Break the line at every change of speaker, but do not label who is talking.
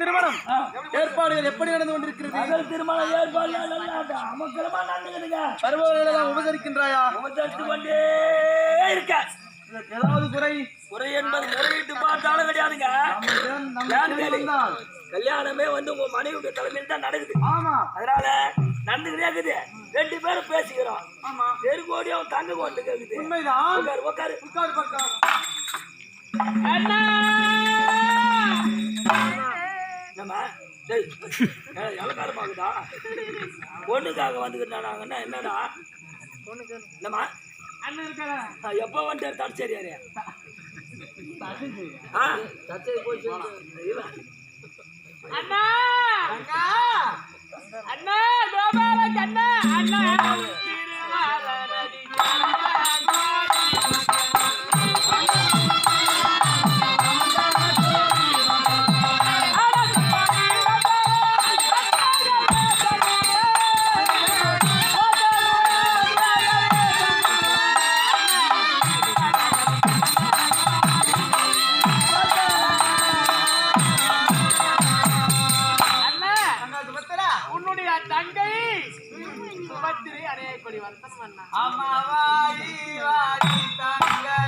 திருமணம் ஏற்பாடுகள் எப்படி நடந்து கொண்டிருக்கிறது?
மகள் திருமண ஏற்பாடு நல்லா அமக்கலமா நடந்துக்குதுங்க
வருபவர்களை எல்லாம் உபசரிக்கின்றாயா?
உபசரித்து கொண்டே இருக்க.
ஏதாவது குறை?
குறை என்பது முறையிட்டு பார்த்தாலும் கிடையாதுங்க. கல்யாணமே வந்து உங்க மனைவியுடைய தலைமையில் தான் நடக்குது.
ஆமா.
அதனால நடந்துக்கிட்டே இருக்குது. ரெண்டு பேரும் பேசிக்கிறோம்.
ஆமா.
தெருக்கோடி அவன் தங்க கொண்டு கேக்குது.
உண்மைதான்.
உட்காரு உட்காரு.
உட்காரு பக்கம்
இளக்காரமாகுதா பொண்ணுக்காக வந்துக்கிட்டானாங்கன்னா என்னடா? என்னம்மா? எப்போ வந்துட்டார் தடிச்சேரியாரு ஆ? போய்
அண்ணா! உன்னுடைய தங்கை சுபத்திரி அடைய கொடி வருத்தம் அண்ணா
அம்மா வாடி தங்கை.